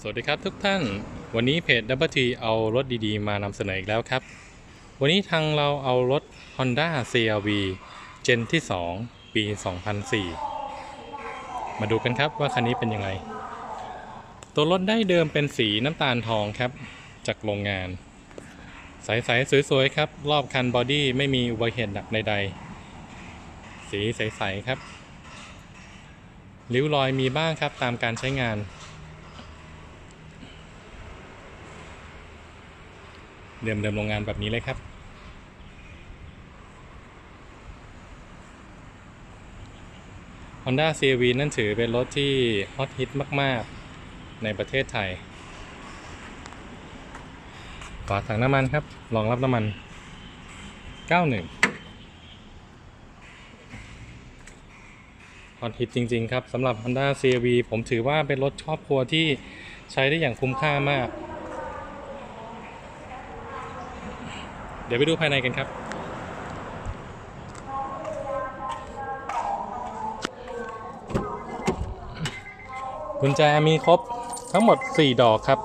สวัสดีครับทุกท่าน วันนี้เพจ Double T เอารถดีๆ มานำเสนออีกแล้วครับ วันนี้ทางเราเอารถ Honda CRV Gen ที่ 2 ปี 2004 มาดูกันครับว่าคันนี้เป็นยังไง ตัวรถได้เดิมเป็นสีน้ำตาลทองครับ จากโรงงาน ใสๆสวยๆครับ รอบคันบอดี้ไม่มีอุบัติเหตุหนักใดๆ สีใสๆครับริ้วรอยมีบ้างครับตามการใช้งาน เดิมเดิมโรงงานแบบนี้เลยครับฮ Honda CRV นั่นถือเป็นรถที่ฮอตฮิตมาก ๆ ในประเทศไทยฝาถังน้ำมันครับรองรับน้ำมัน 91ฮอตฮิตจริง ๆ ครับสำหรับ Honda CRV ผมถือว่าเป็นรถครอบครัวที่ใช้ได้อย่างคุ้มค่ามาก เดี๋ยวไปดูภายในกันครับกุญแจมีครบทั้งหมด 4 ดอกครับ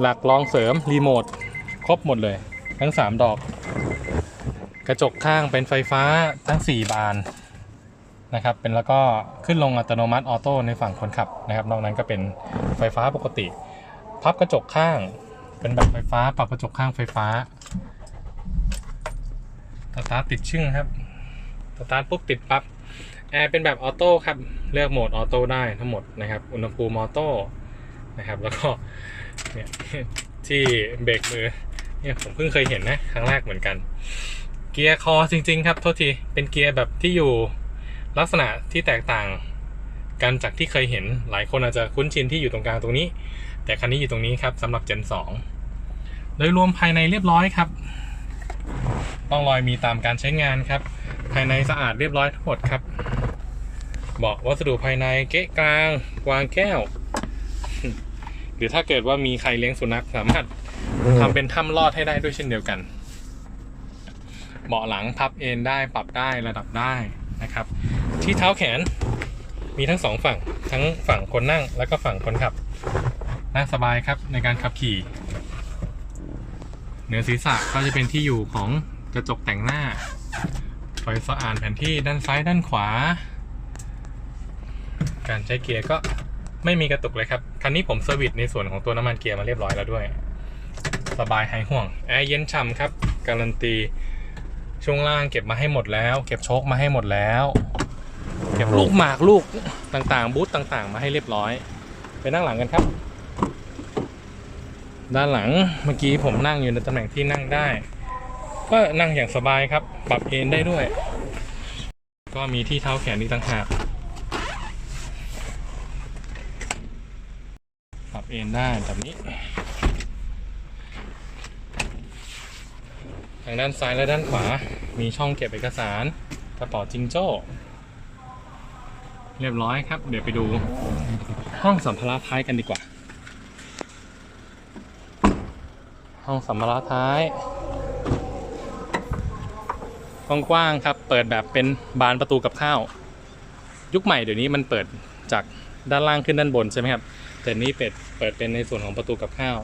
หลักรองเสริม รีโมท ครบหมดเลย ทั้ง 3 ดอก กระจกข้างเป็นไฟฟ้าทั้ง 4 บานนะครับ เป็นแล้วก็ขึ้นลงอัตโนมัติออโต้ในฝั่งคนขับนะครับ นอกนั้นก็เป็นไฟฟ้าปกติ พับกระจกข้าง เป็นแบบไฟฟ้า ปรับกระจกข้างไฟฟ้า สตาร์ทติดชึ่งครับสตาร์ทปุ๊บติดปั๊บแอร์เป็นแบบออโต้ครับ เลือกโหมดออโต้ได้ทั้งหมดนะครับ อุณหภูมิออโต้นะครับ แล้วก็เนี่ยที่เบรกมือเนี่ยผมเพิ่งเคยเห็นนะ ครั้งแรกเหมือนกัน เกียร์คอจริง ๆ ครับโทษที เป็นเกียร์แบบที่อยู่ลักษณะที่แตกต่างกันจากที่เคยเห็น หลายคนอาจจะคุ้นชินที่อยู่ตรงกลางตรงนี้ แต่คันนี้อยู่ตรงนี้ครับสำหรับ Gen 2โดยรวมภายในเรียบร้อยครับ ต้องรอยมีตามการใช้งานครับ ภายในสะอาดเรียบร้อยทั้งหมดครับบาะวัสดุภายในเก๊ะกลางวางแก้ว หรือถ้าเกิดว่ามีใครเลี้ยงสุนัขสามารถทำเป็นถ้ำลอดให้ได้ด้วยเช่นเดียวกัน เบาะหลังพับเอนได้ปรับได้ระดับได้นะครับ ที่เท้าแขนมีทั้งสองฝั่งทั้งฝั่งคนนั่งแล้วก็ฝั่งคนขับนั่งสบายครับในการขับขี่ เหนือศีรษะก็จะเป็นที่อยู่ของ กระจกแต่งหน้า ไฟสะอ่านแผนที่ด้านซ้ายด้านขวา การใช้เกียร์ก็ไม่มีกระตุกเลยครับ คันนี้ผมเซอร์วิสในส่วนของตัวน้ำมันเกียร์มาเรียบร้อยแล้วด้วย สบายหายห่วง แอร์เย็นฉ่ำครับ การันตี ช่วงล่างเก็บมาให้หมดแล้ว เก็บโชคมาให้หมดแล้ว เก็บลูกหมากลูกต่างๆ บูธต่างๆ มาให้เรียบร้อย ไปนั่งหลังกันครับ ด้านหลังเมื่อกี้ผมนั่งอยู่ในตำแหน่งที่นั่งได้ ก็นั่งอย่างสบายครับ ปรับเอนได้ด้วย ก็มีที่เท้าแขนอีกต่างหากปรับเอนได้แบบนี้ ทางด้านซ้ายและด้านขวา มีช่องเก็บเอกสารกระเป๋าจิงโจ้ เรียบร้อยครับ เดี๋ยวไปดูห้องสัมภาระท้ายกันดีกว่า ห้องสัมภาระท้าย กว้างๆครับ เปิดแบบเป็นบานประตูกับข้าว ยุคใหม่เดี๋ยวนี้มันเปิดจากด้านล่างขึ้นด้านบนใช่ไหมครับ แต่นี้เปิดเปิดเป็นในส่วนของประตูกับข้าว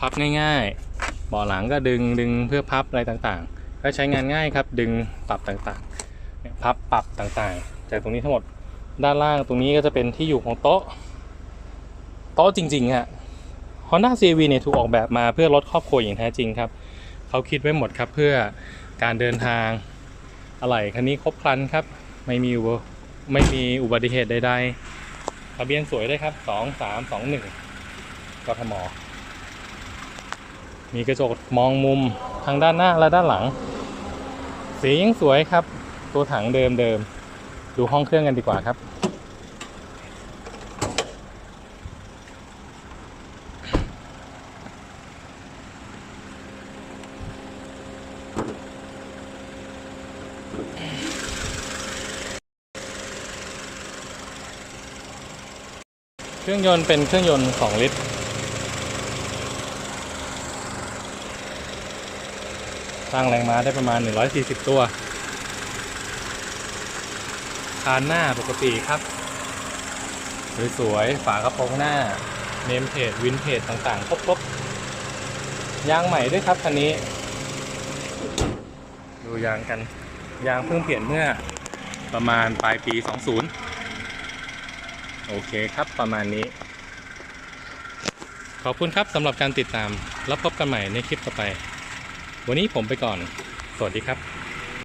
พับง่ายๆเบาะหลังก็ดึงดึงเพื่อพับอะไรต่างๆ ก็ใช้งานง่ายครับ ดึงปรับต่างๆ พับปรับต่างๆ จากตรงนี้ทั้งหมด ด้านล่างตรงนี้ก็จะเป็นที่อยู่ของโต๊ะ โต๊ะจริงๆฮะ Honda CRV เนี่ยถูกออกแบบมาเพื่อรถครอบครัวอย่างแท้จริงครับ เขาคิดไว้หมดครับเพื่อ การเดินทางอะไหล่คันนี้ครบครันครับ ไม่มีไม่มีอุบัติเหตุใดๆทะเบียนสวยด้วยครับ 2 3 2 1กทมมีกระจกมองมุมทางด้านหน้าและด้านหลัง สียังสวยครับ ตัวถังเดิมเดิมๆดูห้องเครื่องกันดีกว่าครับ เครื่องยนต์เป็นเครื่องยนต์ 2 ลิตร สร้างแรงม้าได้ประมาณ 140 ตัว คานหน้าปกติครับ สวยๆฝากระโปรงหน้า เนมเพจวินเพจต่างๆ ครบๆ ยางใหม่ด้วยครับคันนี้ ดูยางกัน ยางเพิ่งเปลี่ยนเมื่อประมาณปลายปี 20 โอเคครับประมาณนี้ ขอบคุณครับสำหรับการติดตาม แล้วพบกันใหม่ในคลิปต่อไป วันนี้ผมไปก่อน สวัสดีครับ